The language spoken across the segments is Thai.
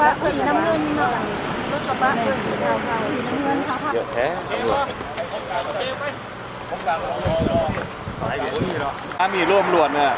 ระบสีน้ำเงินหน่อยรถกระบะสีเทาๆสีน้ำเงินเค่ะเยอะแท้ถ้ามีร่วมรวดเนี่ย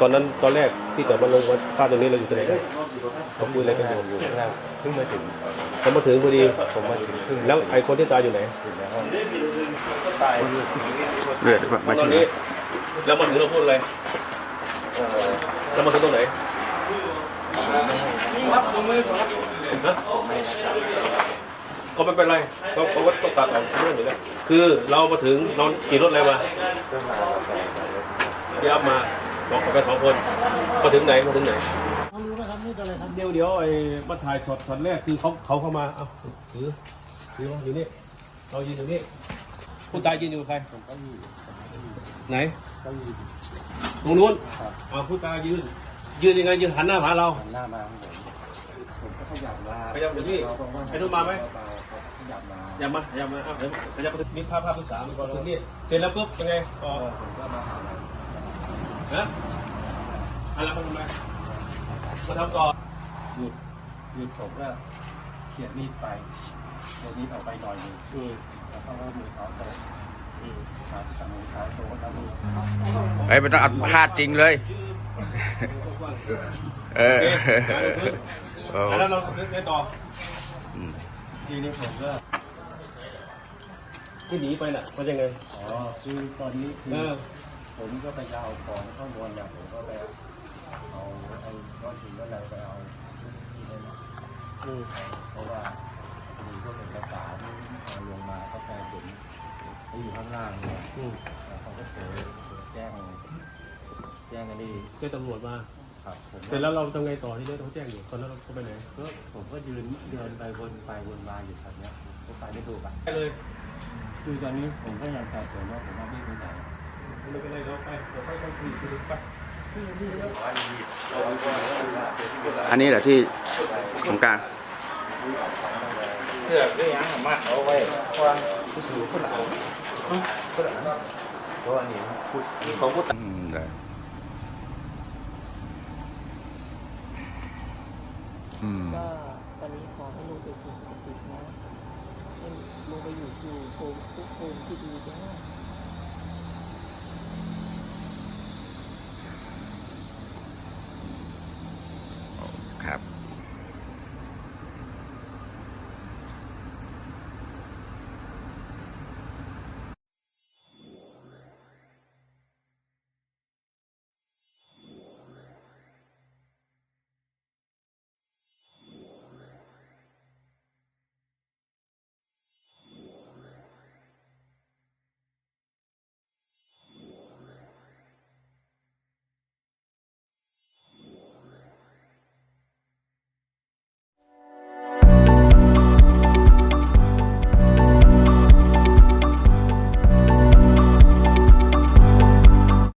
ตอนนั้นตอนแรกที่จะมาลงวันฟาดตรงนี้เราอยู่ที่ไหนนะเขาคุยอะไรกันอยู่อยู่ข้างล่างเพิ่งมาถึงเขามาถึงพอดีผมมาถึงเพิ่งแล้วไอ้คนที่ตายอยู่ไหนถึงในห้องเลือดมาตอนนี้แล้วมาถึงเราพูดอะไรแล้วมาถึงตรงไหนก็ไม่เป็นไรเขาเขาก็ต้องตัดออกเรื่องอยู่แล้วคือเรามาถึงนอนขี่รถอะไรมา เพิ่งมาแล้วแต่แต่รถที่อัพมาสองไปสองคนมาถึงไหนมาถึงไหนเดี๋ยวเดี๋ยวไอ้มาถ่ายช็อตช็อตแรกคือเขาเขาเข้ามาเอ้าถือถือว่าอยู่นี่เรายืนอยู่นี่ผู้ตายยืนอยู่กับใครผมก็อยู่ไหนก็อยู่ตรงนู้นครับอ่าผู้ตายยืน ยืนยังไงยืนหันหน้าหาเราหันหน้ามาของผมผมก็ขยับมาขยับถึงนี่เขาบอกว่าไอ้นู่นมาไหมเบาๆครับขยับมาอย่ามาอย่ามาอ้าวเดี๋ยวขยับไปถึงนี่ภาพภาพที่สามก่อนถึงนี่เสร็จแล้วปุ๊บเป็นไงต่อก็ผมก็มาหามั นนะอะไรมาทำไมมาทำต่อหยุดหยุดผมก็เขียนมีดไปเขียนมีดออกไปหน่อยหนึงอืมแล้วก็ว่ามือเท้าโต๊ะอืมครับแต่มือเท้าโต๊ะแล้วมือเฮ้ยมันต้องอัดพลาดจริงเลย เอโออเคเออแล้วเราเล่นต่ออืมทีนี้ผมก็ที่หนีไปน่ะมันยังไงอ๋อคือตอนนี้คือเออ ผมก็ไปเอาของข้างบนเนี่ยผมก็ไปเอาไอ้ก้อนหินก้อนอะไรไปเอาที่นั่นน่ะอืมเพราะว่ามีพวกเอกสารเอาลงมาเขาแปลเห็นเขาอยู่ข้างล่างเนี่ยอืมแล้วเขาก็เสียแจ้งแจ้งอันนี้เจ้าตำรวจมาครับผมเสร็จแล้วเราทำไงต่อที่เรื่องเขาแจ้งอยู่ตอนนั้นเราไปไหนก็ผมก็ยืนเดินไปวนไปวนมาอยู่แถวเนี้ยก็ไปไม่ถูกอะไปเลย คือตอนนี้ผมก็ยังสับสนว่าผมว่าไม่ไปไหน ไม่เป็นไรเราไปเราไปต้องคุยคุยไปอันนี้เหรอที่ของกลางเพื่อเรื่องยังสามารถเอาไว้ว่าผู้สูงคนเอาคนเอาเพราะว่านี่พูดของผู้ตายอืมได้อืมก็ตอนนี้ขอให้ลูกไปสู่สุคตินะให้ลูกไปอยู่สู่ภูมิทุกภูมิที่ดีนะ